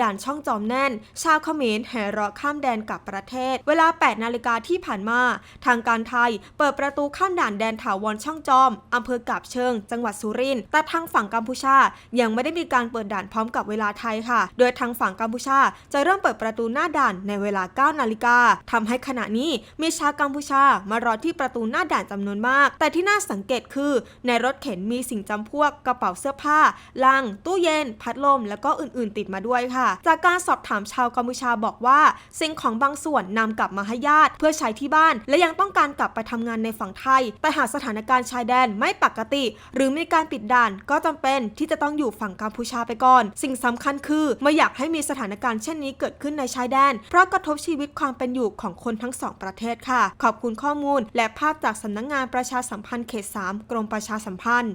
ด่านช่องจอมแน่น ชาวเขมรแห่รอข้ามแดนกลับประเทศ เวลา 8 นาฬิกาที่ผ่านมา ทางการไทยเปิดประตูข้ามด่านแดนถาวรช่องจอมอำเภอกาบเชิง จังหวัดสุรินทร์แต่ทางฝั่งกัมพูชายังไม่ได้มีการเปิดด่านพร้อมกับเวลาไทยค่ะ โดยทางฝั่งกัมพูชาจะเริ่มเปิดประตูหน้าด่านในเวลา 9 นาฬิกาทำให้ขณะนี้มีชาวกัมพูชามารอที่ประตูหน้าด่านจำนวนมาก แต่ที่น่าสังเกตคือ ในรถเข็นมีสิ่งจำพวกกระเป๋าเสื้อผ้าลัง ตู้เย็น พัดลม แล้วก็อื่น ๆ ติดมาด้วยค่ะจากการสอบถามชาวกัมพูชาบอกว่าสิ่งของบางส่วนนำกลับมาให้ญาติเพื่อใช้ที่บ้าน และยังต้องการกลับไปทำงานในฝั่งไทย แต่หากสถานการณ์ชายแดนไม่ปกติ หรือมีการปิดด่านก็จำเป็นที่จะต้องอยู่ฝั่งกัมพูชาไปก่อน สิ่งสำคัญคือไม่อยากให้มีสถานการณ์เช่นนี้เกิดขึ้นในชายแดน เพราะกระทบชีวิตความเป็นอยู่ของคนทั้งสองประเทศค่ะ ขอบคุณข้อมูล และภาพจากสำนักงงานประชาสัมพันธ์เขต 3 กรมประชาสัมพันธ์